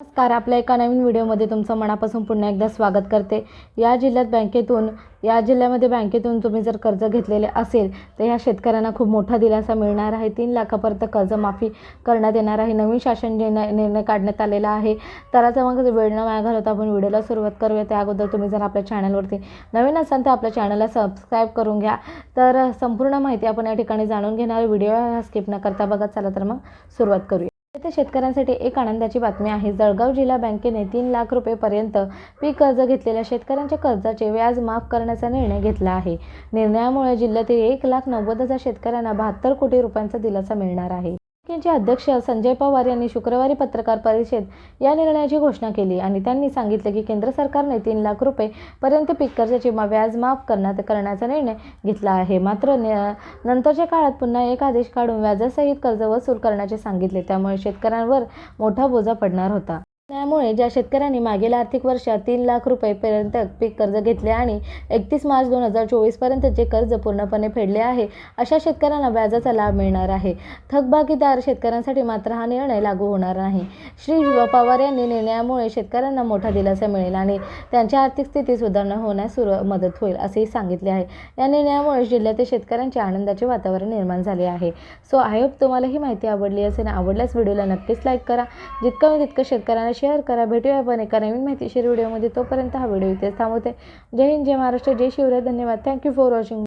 नमस्कार आपल्या एका नवीन व्हिडिओमध्ये तुमचं मनापासून पुन्हा एकदा स्वागत करते. या जिल्ह्यात बँकेतून या जिल्ह्यामध्ये बँकेतून तुम्ही जर कर्ज घेतलेले असेल तर ह्या शेतकऱ्यांना खूप मोठा दिलासा मिळणार आहे. तीन लाखापर्यंत कर्जमाफी करण्यात येणार आहे. नवीन शासन निर्णय निर्णय काढण्यात आलेला आहे. तर आता मग वेळ न वाया घालवता आपण व्हिडिओला सुरुवात करूया. त्या अगोदर तुम्ही जर आपल्या चॅनलवरती नवीन असाल तर आपल्या चॅनलला सबस्क्राईब करून घ्या. तर संपूर्ण माहिती आपण या ठिकाणी जाणून घेणार. व्हिडिओ हा स्किप न करता बघत चला तर मग सुरुवात करूया. येथे शेतकऱ्यांसाठी एक आनंदाची बातमी आहे. जळगाव जिल्हा बँकेने तीन लाख रुपयेपर्यंत पीक कर्ज घेतलेल्या शेतकऱ्यांच्या कर्जाचे व्याज माफ करण्याचा निर्णय घेतला आहे. निर्णयामुळे जिल्ह्यातील एक लाख नव्वद हजार शेतकऱ्यांना बहात्तर कोटी रुपयांचा दिलासा मिळणार आहे. बँकेचे अध्यक्ष संजय पवार यांनी शुक्रवारी पत्रकार परिषद या निर्णयाची घोषणा केली आणि त्यांनी सांगितले की केंद्र सरकारने तीन लाख रुपये पर्यंत पीक कर्जाची मा- व्याज माफ करण्यात करण्याचा निर्णय घेतला आहे. मात्र न- नंतरच्या काळात पुन्हा एक आदेश काढून व्याजासहित कर्ज वसूल करण्याचे सांगितले. त्यामुळे शेतकऱ्यांवर मोठा बोजा पडणार होता. त्यामुळे ज्या शेतकऱ्यांनी मागील आर्थिक वर्षात तीन लाख रुपयेपर्यंत पीक कर्ज घेतले आणि एकतीस मार्च दोन हजार चोवीसपर्यंतचे कर्ज पूर्णपणे फेडले आहे अशा शेतकऱ्यांना व्याजाचा लाभ मिळणार आहे. थकबाकीदार शेतकऱ्यांसाठी मात्र हा निर्णय लागू होणार नाही. श्री पवार यांनी निर्णयामुळे शेतकऱ्यांना मोठा दिलासा मिळेल आणि त्यांच्या आर्थिक स्थिती सुधारणा होण्यास सुरू मदत होईल असेही सांगितले आहे. या निर्णयामुळे जिल्ह्यातील शेतकऱ्यांचे आनंदाचे वातावरण निर्माण झाले आहे. सो आय होप तुम्हाला ही माहिती आवडली असेल आवडल्यास व्हिडिओला नक्कीच लाईक करा. जितकं मी तितकं शेतकऱ्यांना शेअर करा. भेटूया आपण एका नवीन माहितीशीर व्हिडिओमध्ये तोपर्यंत हा व्हिडिओ इथेच थांबवते. जय हिंद जय महाराष्ट्र जय शिवराय. धन्यवाद. Thank you for watching